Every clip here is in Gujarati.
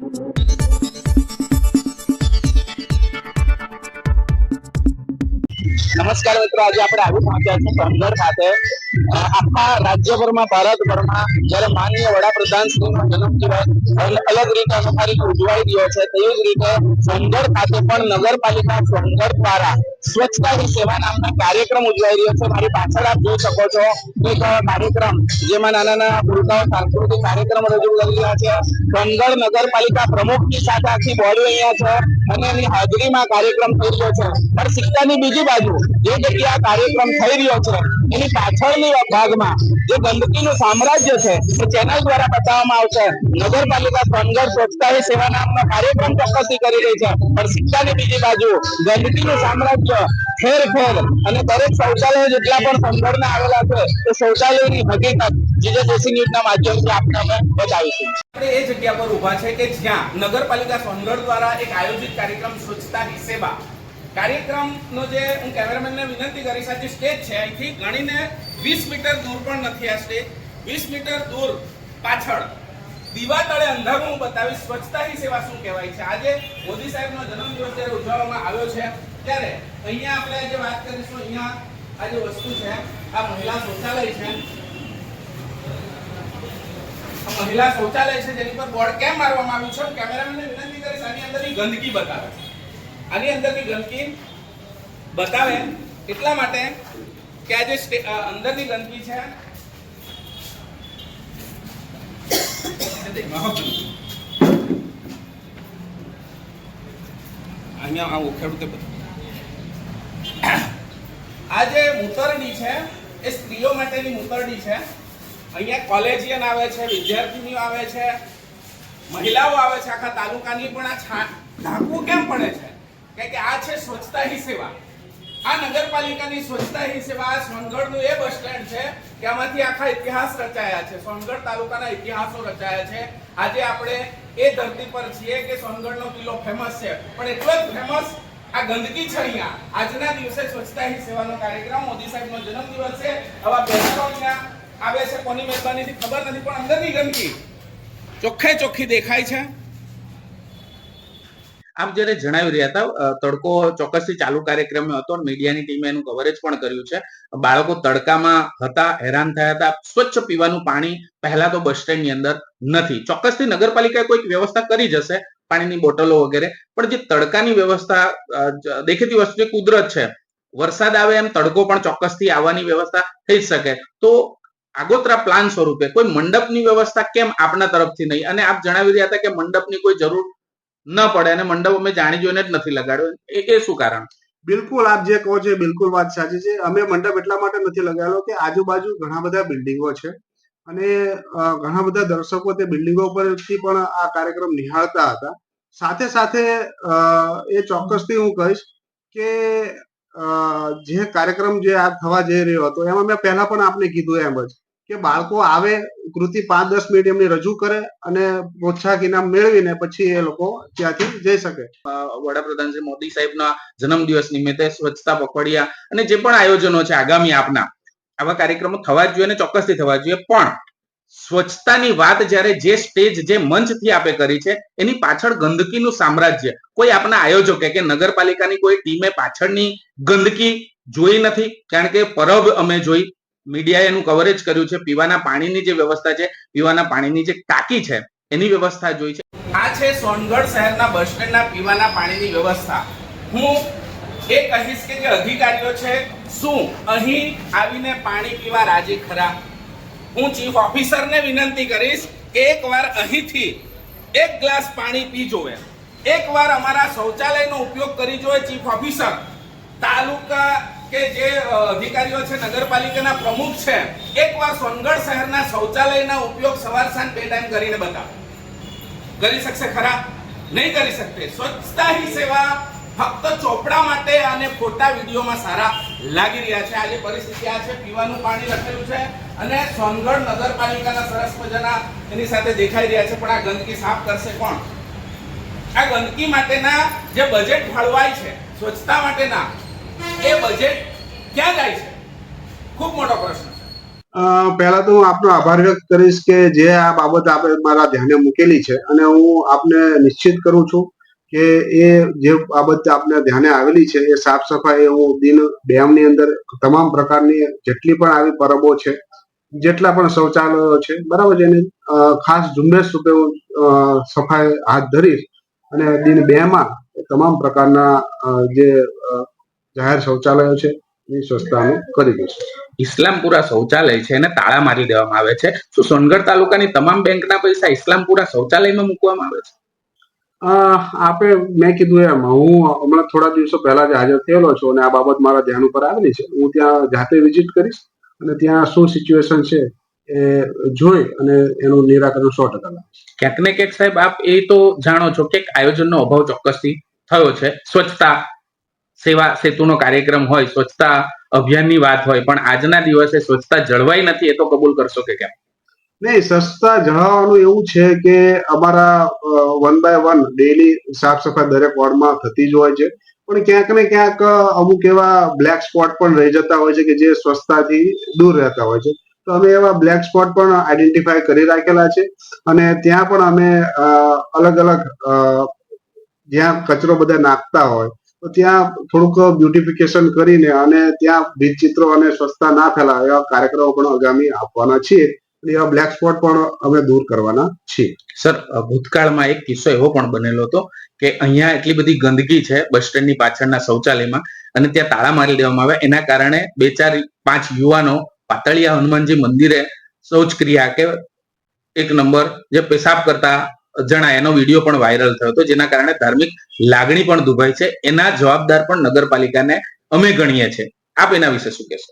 Thank you. નમસ્કાર મિત્રો, આજે આપણે આવી પહોંચ્યા છીએ સોનગઢ ખાતે. આખા રાજ્યભરમાં, ભારતભરમાં જયારે માનનીય વડાપ્રધાન શ્રીનો જન્મદિવસ અલગ રીતે અનુસારી ઉજવાઈ રહ્યો છે, તેવી જ રીતે સોનગઢ ખાતે પણ નગરપાલિકા સોનગઢ દ્વારા સ્વચ્છતા હી સેવા નામના કાર્યક્રમ ઉજવાઈ રહ્યો છે. મારી પાછળ આપ જોઈ શકો છો એક કાર્યક્રમ જેમાં નાના નાના ભૂલકાઓ સાંસ્કૃતિક કાર્યક્રમ રજૂ કરી રહ્યા છે. સોનગઢ નગરપાલિકા પ્રમુખની સાથે આખી બોડી અહીંયા છે. અને એની હાજરીમાં કાર્યક્રમ થઈ રહ્યો છે. પણ સિક્કાની બીજી બાજુ જે જગ્યાએ કાર્યક્રમ થઈ રહ્યો છે એની પાછળની ભાગમાં જે ગંદકીનું સામ્રાજ્ય છે, એ ચેનલ દ્વારા બતાવવામાં આવશે. નગરપાલિકા સોનગઢ સ્વચ્છતા સેવા નામનો કાર્યક્રમ ચોક્કસથી કરી રહી છે. પણ સિક્કાની બીજી બાજુ ગંદકીનું સામ્રાજ્ય ઠેર ઠેર અને દરેક શૌચાલય જેટલા પણ સંગઠના આવેલા છે, એ શૌચાલયની હકીકત જીજે જોશી ન્યૂઝના માધ્યમથી આપને અમે બતાવીશું. આપણે એ જગ્યા પર ઊભા છે કે જ્યાં નગરપાલિકા સોનગઢ દ્વારા એક આયોજિત કાર્યક્રમ સ્વચ્છતા સેવા કાર્યક્રમનો જે હું કેમેરામેનને વિનંતી કરીશ, આ જે સ્ટેજ છે, અહીંથી ગણીને વીસ મીટર દૂર પણ નથી આ સ્ટેજ. વીસ મીટર દૂર પાછળ. દીવા તળે અંધારું, હું બતાવીશ, સ્વચ્છતા હી સેવા શું કહેવાય છે? આજે મોદી સાહેબનો જન્મદિવસ જ્યારે ઉજવવામાં આવ્યો છે, ત્યારે અહીંયા આપણે આજે વાત કરીશું, અહીંયા આ જે વસ્તુ છે, આ મહિલા શૌચાલય છે. મહિલા શૌચાલય છે, જેની પર બોર્ડ કેમ મારવામાં આવ્યું છે કેમેરામેનને વિનંતી કરીશ, આની અંદરની ગંદકી બતાવે આની અંદરની ગંદકી બતાવે એટલા માટે કે આ જે અંદરની ગંદકી છે અહીંયા આ ઉખેડું તે આ જે મૂતરડી છે, એ સ્ત્રીઓ માટેની મૂતરડી છે. અહીંયા કોલેજિયન આવે છે, વિદ્યાર્થીનીઓ આવે છે, મહિલાઓ આવે છે, આખા તાલુકાની પણ આ છા, ઢાંકવું કેમ પડે છે? કે આ છે સ્વચ્છતા હી સેવા. આ નગરપાલિકાની સ્વચ્છતા હી સેવા, આ સોનગઢનું એ બસ સ્ટેન્ડ છે કે આમાંથી આખા ઇતિહાસ રચાયા છે. સોનગઢ તાલુકાના ઇતિહાસો રચાયા છે. આજે આપણે એ ધરતી પર છીએ કે સોનગઢનો કિલ્લો ફેમસ છે. પણ એટલો જ ફેમસ આ ગંદકી છે અહીંયા. આજના દિવસે સ્વચ્છતા હી સેવાનો કાર્યક્રમ. મોદી સાહેબનો જન્મદિવસ છે. આવા બેનરો અહીંયા આવે છે. કોની મહેરબાનીથી ખબર નથી, પણ અંદરની ગંદકી ચોખ્ખે ચોખ્ખી દેખાય છે. આપ જ્યારે જણાવી રહ્યા હતા તડકો ચોક્કસથી ચાલુ કાર્યક્રમ હતો મીડિયાની ટીમે એનું કવરેજ પણ કર્યું છે. બાળકો તડકામાં હતા, હેરાન થયા હતા. સ્વચ્છ પીવાનું પાણી પહેલા તો બસ સ્ટેન્ડની અંદર નથી. ચોક્કસથી નગરપાલિકાએ કોઈક વ્યવસ્થા કરી જશે પાણીની બોટલો વગેરે. પણ જે તડકાની વ્યવસ્થા દેખીતી વસ્તુ કુદરત છે, વરસાદ આવે એમ તડકો પણ ચોક્કસથી આવવાની વ્યવસ્થા થઈ શકે. તો આગોતરા પ્લાન સ્વરૂપે કોઈ મંડપની વ્યવસ્થા કેમ આપના તરફથી નહીં? અને આપ જણાવી રહ્યા હતા કે મંડપની કોઈ જરૂર ન પડે અને મંડપ અમે જાણી જોઈને જ નથી લગાડ્યો. એ શું કારણ? બિલકુલ આપ જે કહો છો બિલકુલ વાત સાચી છે. અમે મંડપ એટલા માટે નથી લગાવેલો કે આજુબાજુ ઘણા બધા બિલ્ડિંગો છે અને ઘણા બધા દર્શકો તે બિલ્ડિંગો પરથી પણ આ કાર્યક્રમ નિહાળતા હતા. સાથે સાથે એ ચોક્કસથી હું કહીશ કે જે કાર્યક્રમ જે આ થવા જઈ રહ્યો હતો, એમાં મેં પહેલા પણ આપને કીધું એમ જ કે બાળકો આવે, કૃતિ પાંચ દસ મિનિટ એમની રજૂ કરે અને પ્રોત્સાહક ઇનામ મેળવીને પછી એ લોકો ત્યાંથી જઈ શકે. વડાપ્રધાન શ્રી મોદી સાહેબના જન્મદિવસ નિમિત્તે સ્વચ્છતા પખવાડિયા અને જે પણ આયોજનો છે આગામી આપના, આવા કાર્યક્રમો થવા જોઈએ અને ચોક્કસથી થવા જોઈએ. પણ સ્વચ્છતાની વાત જ્યારે જે સ્ટેજ, જે મંચથી આપે કરી છે, એની પાછળ ગંદકીનું સામ્રાજ્ય. કોઈ આપના આયોજકે કે નગરપાલિકાની કોઈ ટીમે પાછળની ગંદકી જોઈ નથી? કારણ કે પરબ અમે જોઈ મીડિયાએ એનું કવરેજ કર્યું છે. પીવાના પાણીની જે વ્યવસ્થા છે, પીવાના પાણીની જે ટાંકી છે, એની વ્યવસ્થા જોઈ છે. આ છે સોનગઢ શહેરના બસ સ્ટેન્ડના પીવાના પાણીની વ્યવસ્થા. હું એ કહીશ કે જે અધિકારીઓ છે, શું અહીં આવીને પાણી પીવા રાજી ખરા? હું ચીફ ઓફિસરને વિનંતી કરીશ કે એકવાર અહીંથી એક ગ્લાસ પાણી પી જોવે એકવાર અમારા શૌચાલયનો ઉપયોગ કરી જોવે ચીફ ઓફિસર તાલુકા કે જે અધિકારીઓ છે, નગરપાલિકાના પ્રમુખ છે, એકવાર સોનગઢ શહેરના શૌચાલયના ઉપયોગ સવાર સાંજ બે ટાઈમ કરીને બતાવે. કરી શકશે ખરા? નહીં કરી શકતે. સ્વચ્છતા હી સેવા ફક્ત ચોપડા માટે અને ખોટા વિડીયોમાં સારા લાગી રહ્યા છે. આજે પરિસ્થિતિ આ છે, પીવાનું પાણી લખેલું છે અને સોનગઢ નગરપાલિકાના સરસ મજાના એની સાથે દેખાઈ રહ્યા છે, પણ આ ગંદકી સાફ કરશે કોણ? આ ગંદકી માટેના જે બજેટ ફાળવાય છે, સ્વચ્છતા માટેના એ બજેટ ક્યાં જાય છે? ખૂબ મોટો પ્રશ્ન પહેલા તો હું આપનો આભાર વ્યક્ત કરીશ કે જે આ બાબત આપણે મારા ધ્યાને મૂકેલી છે અને હું આપને નિશ્ચિત કરું છું કે એ જે બાબત આપને ધ્યાને આવેલી છે, એ સાફ સફાઈ હું દિન ડેમની અંદર તમામ પ્રકારની જેટલી પણ આવી પરબો છે, જેટલા પણ શૌચાલયો છે, બરાબર છે, એની ખાસ ઝુંબેશ રૂપે હું સફાઈ હાથ ધરીશ અને દિન બે માં તમામ પ્રકારના જે જાહેર શૌચાલયો છે એ સ્વચ્છતા અમે કરી દઈશું. ઇસ્લામપુરા શૌચાલય છે એને તાળા મારી દેવામાં આવે છે. શું સોનગઢ તાલુકાની તમામ બેંકના પૈસા ઇસ્લામપુરા શૌચાલયમાં મૂકવામાં આવે છે? આપણે મેં કીધું એમ હું હમણાં થોડા દિવસો પહેલા જ હાજર થયેલો છું અને આ બાબત મારા ધ્યાન ઉપર આવેલી છે. હું ત્યાં જાતે વિઝિટ કરીશ અને ત્યાં શું સિચ્યુએશન છે એ જોઈ અને એનું નિરાકરણ સો ટકા લાવીશ. ક્યાંક ને ક્યાંક સાહેબ આપ એ તો જાણો છો કે આયોજનનો અભાવ ચોક્કસથી થયો છે. સ્વચ્છતા સેવા સેતુનો કાર્યક્રમ હોય, સ્વચ્છતા અભિયાનની વાત હોય, પણ આજના દિવસે સ્વચ્છતા જળવાઈ નથી, એ તો કબૂલ કરશો કે કેમ? નહીં, સ્વચ્છતા જણાવવાનું એવું છે કે અમારા વન બાય વન ડેલી સાફ સફાઈ દરેક વોર્ડમાં થતી જ હોય છે. પણ ક્યાંક ને ક્યાંક, અમુક એવા બ્લેક સ્પોટ પણ રહી જતા હોય છે કે જે સ્વચ્છતાથી દૂર રહેતા હોય છે. તો અમે એવા બ્લેક સ્પોટ પણ આઈડેન્ટિફાય કરી રાખેલા છે અને ત્યાં પણ અમે અલગ અલગ જ્યાં કચરો બધા નાખતા હોય તો ત્યાં થોડુંક બ્યુટિફિકેશન કરીને અને ત્યાં ભીત ચિત્રો અને સ્વચ્છતા ના થયેલા એવા કાર્યક્રમો પણ આગામી આપવાના છીએ. એવા બ્લેક સ્પોટ પણ અમે દૂર કરવાના છીએ. સર ભૂતકાળમાં એક કિસ્સો એવો પણ બનેલો હતો કે અહીંયા એટલી બધી ગંદકી છે બસ સ્ટેન્ડની પાછળના શૌચાલયમાં અને ત્યાં તાળા મારી દેવામાં આવે એના કારણે બે ચાર પાંચ યુવાનો પાતળિયા હનુમાનજી મંદિરે શૌચક્રિયા કે એક નંબર જે પેશાબ કરતા જણાય એનો વીડિયો પણ વાયરલ થયો હતો, જેના કારણે ધાર્મિક લાગણી પણ દુભાઈ છે. એના જવાબદાર પણ નગરપાલિકાને અમે ગણીએ છીએ. આપ એના વિશે શું કહેશો?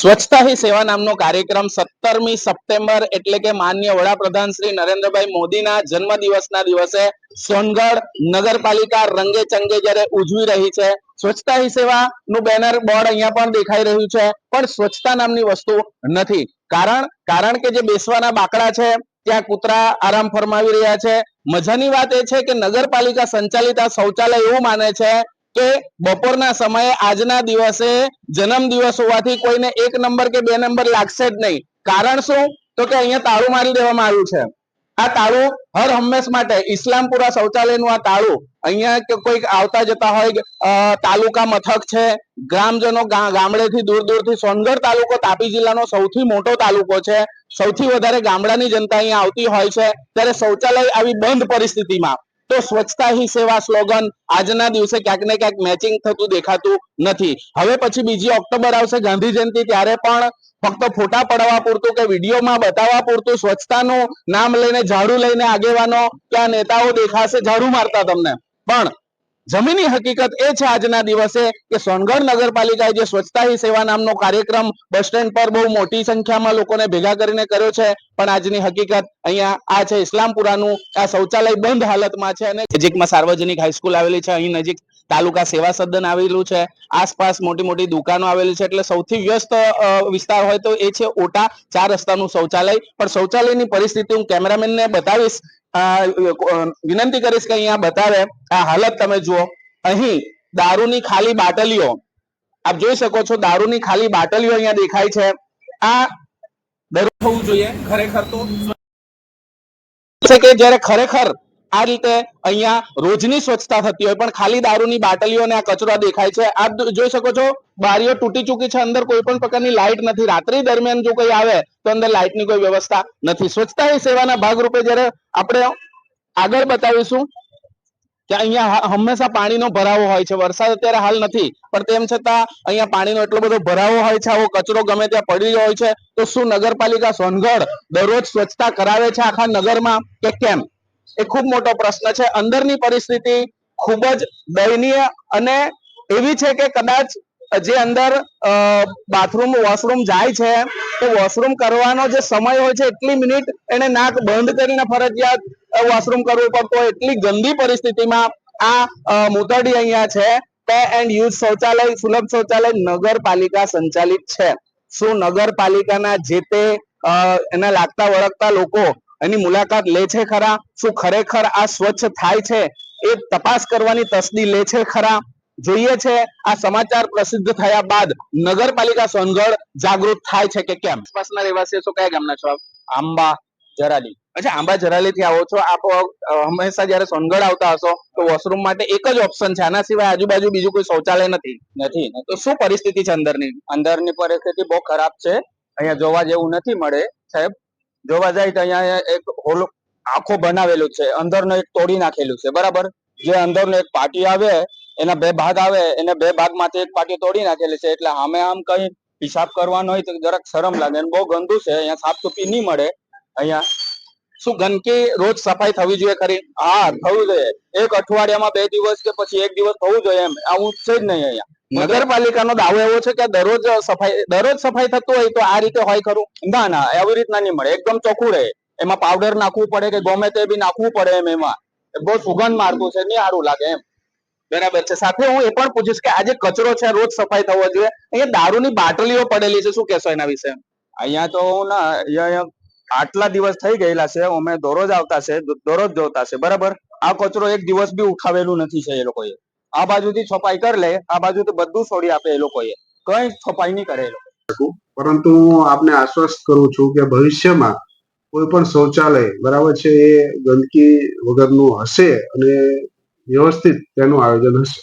સ્વચ્છતા હી સેવા નામનો કાર્યક્રમ સત્તરમી સપ્ટેમ્બર એટલે કે માન્ય વડાપ્રધાન શ્રી નરેન્દ્રભાઈ મોદીના જન્મ દિવસના દિવસે સોનગઢ નગરપાલિકા રંગે ચંગે જ્યારે ઉજવી રહી છે. સ્વચ્છતા હી સેવા નું બેનર બોર્ડ અહીંયા પણ દેખાઈ રહ્યું છે, પણ સ્વચ્છતા નામની વસ્તુ નથી. કારણ કારણ કે જે બેસવાના બાકડા છે ત્યાં કૂતરા આરામ ફરમાવી રહ્યા છે. મજાની વાત એ છે કે નગરપાલિકા સંચાલિત આ શૌચાલય એવું માને છે કે બપોરના સમયે આજના દિવસે જન્મ દિવસ હોવાથી કોઈને એક નંબર કે બે નંબર લાગશે જ નહીં. કારણ શું? તો કે અહીંયા તાળું મારી દેવામાં આવ્યું છે. આ તાળું હર હંમેશ માટે, ઇસ્લામપુરા શૌચાલયનું આ તાળું, અહીંયા કે કોઈક આવતા જતા હોય તાલુકા મથક છે, ગ્રામજનો ગામડેથી દૂર દૂરથી સોનગઢ તાલુકો, તાપી જિલ્લાનો સૌથી મોટો તાલુકો છે, સૌથી વધારે ગામડાની જનતા અહીંયા આવતી હોય છે, ત્યારે શૌચાલય આવી બંધ પરિસ્થિતિમાં. તો સ્વચ્છતા હી સેવા સ્લોગન આજના દિવસે ક્યાંક ને ક્યાંક મેચિંગ થતું દેખાતું નથી. હવે પછી બીજી ઓક્ટોબર આવશે ગાંધી જયંતિ ત્યારે પણ ફક્ત ફોટા પડવા પૂરતું કે વિડીયોમાં બતાવવા પૂરતું સ્વચ્છતાનું નામ લઈને ઝાડુ લઈને આગેવાનો આ નેતાઓ દેખાશે, ઝાડુ મારતા તમને. પણ જમીની હકીકત એ છે આજના દિવસે કે સોનગઢ નગરપાલિકાએ જે સ્વચ્છતા હી સેવા નામનો કાર્યક્રમ બસ સ્ટેન્ડ પર બહુ મોટી સંખ્યામાં લોકોને ભેગા કરીને કર્યો છે. પણ આજની હકીકત અહીંયા આ છે, ઇસ્લામપુરાનું આ શૌચાલય બંધ હાલતમાં છે અને નજીકમાં સાર્વજનિક હાઈસ્કૂલ આવેલી છે, અહીં નજીક તાલુકા સેવા સદન આવેલું છે. આસપાસ મોટી મોટી દુકાનો આવેલી છે, એટલે સૌથી વ્યસ્ત વિસ્તાર હોય તો એ છે ઓટા, ચાર રસ્તાનું શૌચાલય. પણ શૌચાલયની પરિસ્થિતિ હું કેમેરામેનને બતાવીશ. વિનંતી કરીશ કે અહીંયા બતાવે. આ હાલત તમે જુઓ. અહીં દારૂની ખાલી બાટલીઓ, આપ જોઈ શકો છો દારૂની ખાલી બાટલીઓ અહીંયા દેખાય છે. આ થવું જોઈએ. ખરેખર તો કે જ્યારે ખરેખર આ રીતે અહીંયા રોજની સ્વચ્છતા થતી હોય. પણ ખાલી દારૂની બાટલીઓ અને આ કચરા દેખાય છે. આપ જોઈ શકો છો, બારીઓ તૂટી ચૂકી છે અંદર. કોઈ પણ પ્રકારની લાઇટ નથી. રાત્રિ દરમિયાન જો કોઈ આવે, તો અંદર લાઇટની કોઈ વ્યવસ્થા નથી. સ્વચ્છતા એ સેવાના ભાગરૂપે જ્યારે આપણે આગળ બતાવીશું, કે અહીંયા હંમેશા પાણીનો ભરાવો હોય છે. વરસાદ અત્યારે હાલ નથી, પણ તેમ છતાં અહીંયા પાણીનો એટલો બધો ભરાવો હોય છે. આવો કચરો ગમે ત્યાં પડી રહ્યો હોય છે, તો શું નગરપાલિકા સોનગઢ દરરોજ સ્વચ્છતા કરાવે છે? આખા નગરમાં કે કેમ? એ ખૂબ મોટો પ્રશ્ન છે. અંદરની પરિસ્થિતિ ખૂબ જ દયનીય અને એવી છે કે કદાચ જે અંદર બાથરૂમ વોશરૂમ જાય છે, તો વોશરૂમ કરવાનો જે સમય હોય છે, એટલી મિનિટ એને નાક બંધ કરીને ફરજિયાત વોશરૂમ કરવું પડતું હોય, એટલી ગંદી પરિસ્થિતિમાં આ મુતરડી અહીંયા છે. પે એન્ડ યુઝ શૌચાલય, સુલભ શૌચાલય, નગરપાલિકા સંચાલિત છે. શું નગરપાલિકાના જે તે એના લાગતા વળગતા લોકો એની મુલાકાત લે છે ખરા? શું ખરેખર આ સ્વચ્છ થાય છે? એ તપાસ કરવાની તસ્દી લે છે ખરા? જોઈએ છે આ સમાચાર પ્રસિદ્ધ થયા બાદ નગરપાલિકા સોનગઢ જાગૃત થાય છે કે કેમ? આસપાસના રહેવાસીઓ છો કયા ગામના છો આંબા જરાલી. અચ્છા આંબા જરાલી થી આવો છો. આપ હંમેશા જયારે સોનગઢ આવતા હશો તો વોશરૂમ માટે એક જ ઓપ્શન છે. આના સિવાય આજુબાજુ બીજું કોઈ શૌચાલય નથી નથી. તો શું પરિસ્થિતિ છે અંદરની? અંદરની પરિસ્થિતિ બહુ ખરાબ છે. અહીંયા જોવા જેવું નથી મળે સાહેબ. જોવા જાય તો અહીંયા એક હોલ આખો બનાવેલું છે. અંદરનો એક તોડી નાખેલું છે. બરાબર? જે અંદરનો એક પાટી આવે, એના બે ભાગ આવે, એને બે ભાગમાંથી એક પાટી તોડી નાખેલી છે. એટલે આમે આમ કઈ પિશાબ કરવાનો હોય તો જરાક શરમ લાગે. અને બહુ ગંદુ છે. અહીંયા સાફ સુફી નહીં મળે. અહીંયા શું ગંદકી રોજ સફાઈ થવી જોઈએ ખરી? હા, થવું જોઈએ. એક અઠવાડિયામાં બે દિવસ કે પછી એક દિવસ થવું જોઈએ એમ. આવું છે જ નહીં અહીંયા. નગરપાલિકાનો દાવો એવો છે કે દરરોજ સફાઈ દરરોજ સફાઈ થતું હોય તો આ રીતે હોય ખરું? ના ના એવી રીતના નહીં મળે. એકદમ ચોખ્ખું રહે. એમાં પાવડર નાખવું પડે કે ગમે તે બી નાખવું પડે એમ એમાં. બહુ સુગંધ મારતું છે નહીં સારું લાગે એમ. બરાબર છે. સાથે હું એ પણ પૂછીશ કે આ જે કચરો છે રોજ સફાઈ થવો જોઈએ અહીંયા દારૂની બાટલીઓ પડેલી છે. શું કહેશો એના વિશે? અહીંયા તો ના અહીંયા આટલા દિવસ થઈ ગયેલા છે. અમે દરરોજ આવતા છે દરરોજ જોતા છે. બરાબર? આ કચરો એક દિવસ બી ઉઠાવેલું નથી છે એ લોકોએ. આ બાજુથી છપાઈ કરી લે, આ બાજુથી બધું છોડી આપે એ લોકોએ. કઈ છપાઈ નહીં કરે એ લોકો. પરંતુ હું આપને આશ્વસ્ત કરું છું કે ભવિષ્યમાં કોઈ પણ શૌચાલય, બરાબર છે, એ ગંદકી વગરનું હશે અને વ્યવસ્થિત તેનું આયોજન હશે.